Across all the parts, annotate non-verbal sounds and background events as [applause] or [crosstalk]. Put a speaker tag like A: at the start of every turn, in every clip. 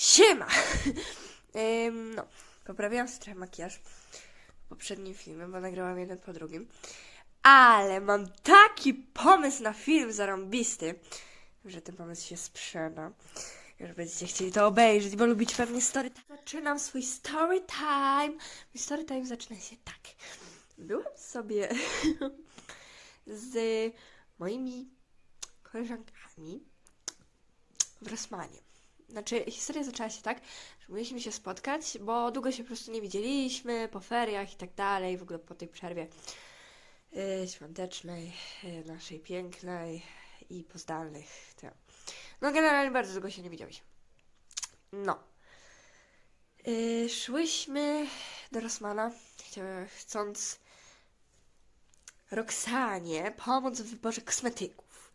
A: Siema! [laughs] Ym, no, poprawiłam sobie trochę makijaż w poprzednim filmie, bo nagrałam jeden po drugim. Ale mam taki pomysł na film zarąbisty, że ten pomysł się sprzeda. Już będziecie chcieli to obejrzeć, bo lubicie pewnie story time. Zaczynam swój story time. Mój story time zaczyna się tak. Byłam sobie [laughs] z moimi koleżankami w Rosmanie. Znaczy, historia zaczęła się tak, że mieliśmy się spotkać, bo długo się po prostu nie widzieliśmy, po feriach i tak dalej, w ogóle po tej przerwie yy, świątecznej, yy, naszej pięknej i pozdalnych. No, generalnie bardzo długo się nie widzieliśmy. No. Yy, szłyśmy do Rosmana, chcąc Roxanie pomóc w wyborze kosmetyków.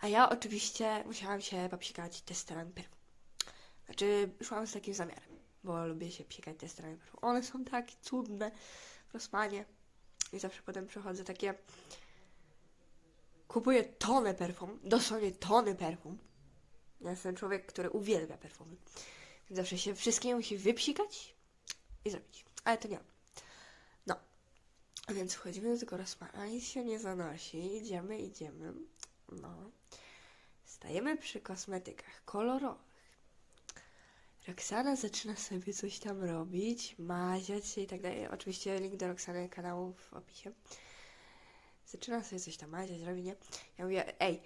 A: A ja oczywiście musiałam się popsikać testerami perfum. Znaczy, szłam z takim zamiarem, bo lubię się psikać testerami perfum. One są tak cudne w. I zawsze potem przychodzę takie... Kupuję tonę perfum, dosłownie tony perfum. Ja jestem człowiek, który uwielbia perfumy. Więc zawsze się wszystkie musi wypsikać i zrobić. Ale to nie. No. Więc wchodzimy do tego Rosmana, nic się nie zanosi. Idziemy, idziemy. No. Stajemy przy kosmetykach kolorowych. Roxana zaczyna sobie coś tam robić, maziać się i tak dalej. Oczywiście link do Roxany kanału w opisie. Zaczyna sobie coś tam maziać, robi, nie? Ja mówię, ej,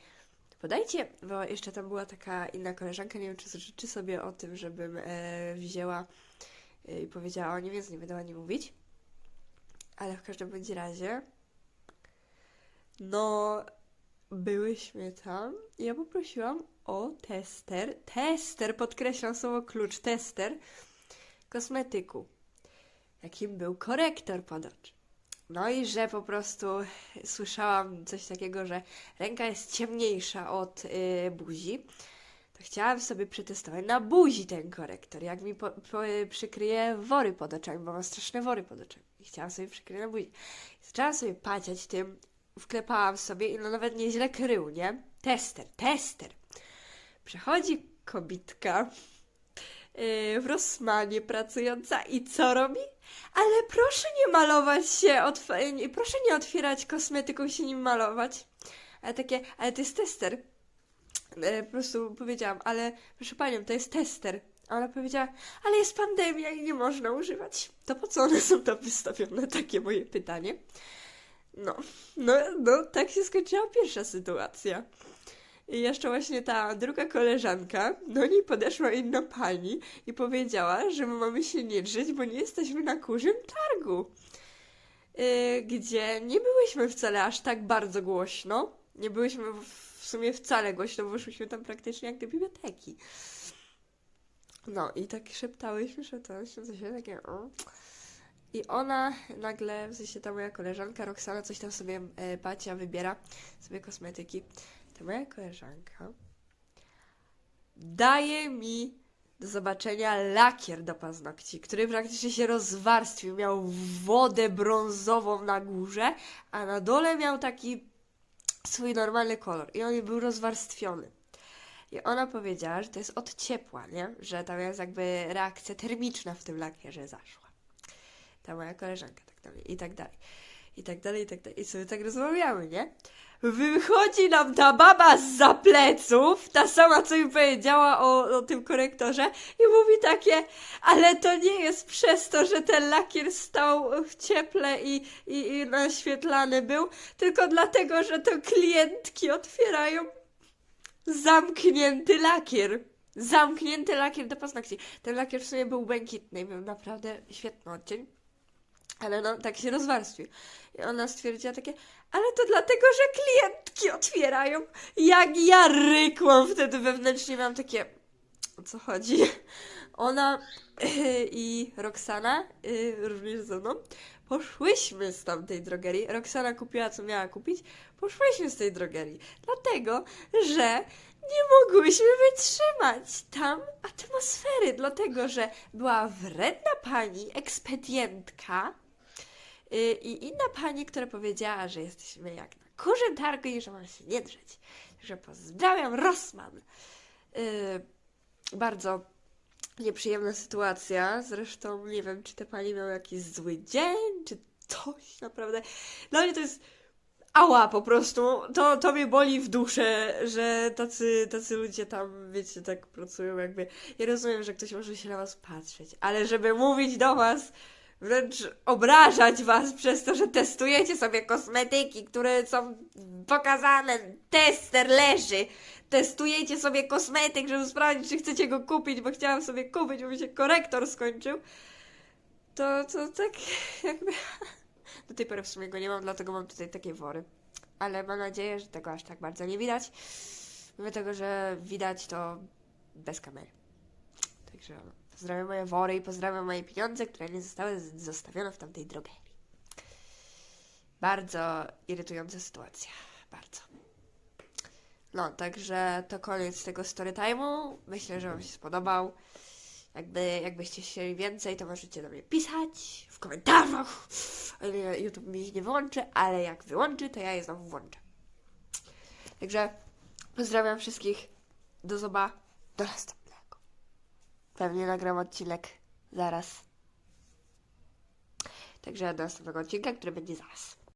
A: podajcie, bo jeszcze tam była taka inna koleżanka, nie wiem, czy życzy sobie o tym, żebym e, wzięła e, i powiedziała o nim, więc nie będę o nim mówić. Ale w każdym bądź razie, no, byłyśmy tam i ja poprosiłam o tester, tester, podkreślam słowo klucz, tester kosmetyku, jakim był korektor oczy. No i że po prostu słyszałam coś takiego, że ręka jest ciemniejsza od y, buzi, to chciałam sobie przetestować na buzi ten korektor, jak mi po, po, przykryje wory pod oczami, bo mam straszne wory pod oczami. I chciałam sobie przykryć na buzi. I zaczęłam sobie paciać tym, wklepałam sobie i no nawet nieźle krył, nie? Tester, tester. Przechodzi kobitka yy, w Rossmanie pracująca i co robi? Ale proszę nie malować się, proszę nie otwierać kosmetyką się nim malować. Ale takie, ale to jest tester. E, po prostu powiedziałam, ale proszę panią, to jest tester. A ona powiedziała, ale jest pandemia i nie można używać. To po co one są tam wystawione? [laughs] Takie moje pytanie. No, no, no, tak się skończyła pierwsza sytuacja. I jeszcze właśnie ta druga koleżanka, do niej podeszła inna pani i powiedziała, że my mamy się nie drzeć, bo nie jesteśmy na kurzym targu. Yy, gdzie nie byłyśmy wcale aż tak bardzo głośno. Nie byłyśmy w, sumie wcale głośno, bo szłyśmy tam praktycznie jak do biblioteki. No i tak szeptałyśmy, szeptałyśmy coś takie. I ona nagle, w sensie ta moja koleżanka Roxana coś tam sobie e, Bacia wybiera, sobie kosmetyki. Moja koleżanka daje mi do zobaczenia lakier do paznokci, który praktycznie się rozwarstwił. Miał wodę brązową na górze, a na dole miał taki swój normalny kolor. I on był rozwarstwiony. I ona powiedziała, że to jest od ciepła, nie? Że tam jest jakby reakcja termiczna w tym lakierze zaszła. Ta moja koleżanka, tak dalej, i tak dalej. I tak dalej, i tak dalej. I sobie tak rozmawiamy, nie? Wychodzi nam ta baba z pleców, ta sama, co mi powiedziała o, o tym korektorze, i mówi takie, ale to nie jest przez to, że ten lakier stał w cieple i, i, i naświetlany był, tylko dlatego, że to klientki otwierają zamknięty lakier. Zamknięty lakier do paznokci. Ten lakier w sumie był błękitny i był naprawdę świetny odcień. Ale no, tak się rozwarstwił. I ona stwierdziła takie, ale to dlatego, że klientki otwierają. Jak ja rykłam wtedy wewnętrznie, miałam takie, o co chodzi? Ona [clears throat] i Roxana, y, również ze mną, poszłyśmy z tamtej drogerii. Roxana kupiła, co miała kupić. Poszłyśmy z tej drogerii. Dlatego, że nie mogłyśmy wytrzymać tam atmosfery, dlatego że była wredna pani, ekspedientka i inna pani, która powiedziała, że jesteśmy jak na kurzym targu i że mam się nie drzeć. Także pozdrawiam Rossman. Yy, bardzo nieprzyjemna sytuacja. Zresztą nie wiem, czy te pani miał jakiś zły dzień, czy coś naprawdę. Dla mnie to jest ała po prostu. To, to mnie boli w duszę, że tacy, tacy ludzie tam, wiecie, tak pracują jakby. Ja rozumiem, że ktoś może się na was patrzeć, ale żeby mówić do was, wręcz obrażać was przez to, że testujecie sobie kosmetyki, które są pokazane, tester leży. Testujecie sobie kosmetyk, żeby sprawdzić, czy chcecie go kupić, bo chciałam sobie kupić, bo mi się korektor skończył. To, to tak jakby... [laughs] Do tej pory w sumie go nie mam, dlatego mam tutaj takie wory. Ale mam nadzieję, że tego aż tak bardzo nie widać. Mimo tego, że widać to bez kamery. Także pozdrawiam moje wory i pozdrawiam moje pieniądze, które nie zostały zostawione w tamtej drogerii. Bardzo irytująca sytuacja. Bardzo. No, także to koniec tego story time'u. Myślę, że Wam się spodobał. Jakby, jakbyście chcieli więcej, to możecie do mnie pisać w komentarzach. YouTube mi ich nie wyłączy, ale jak wyłączy, to ja je znowu włączę. Także pozdrawiam wszystkich. Do zoba. Do następnego. Pewnie nagram odcinek zaraz. Także do następnego odcinka, który będzie zaraz.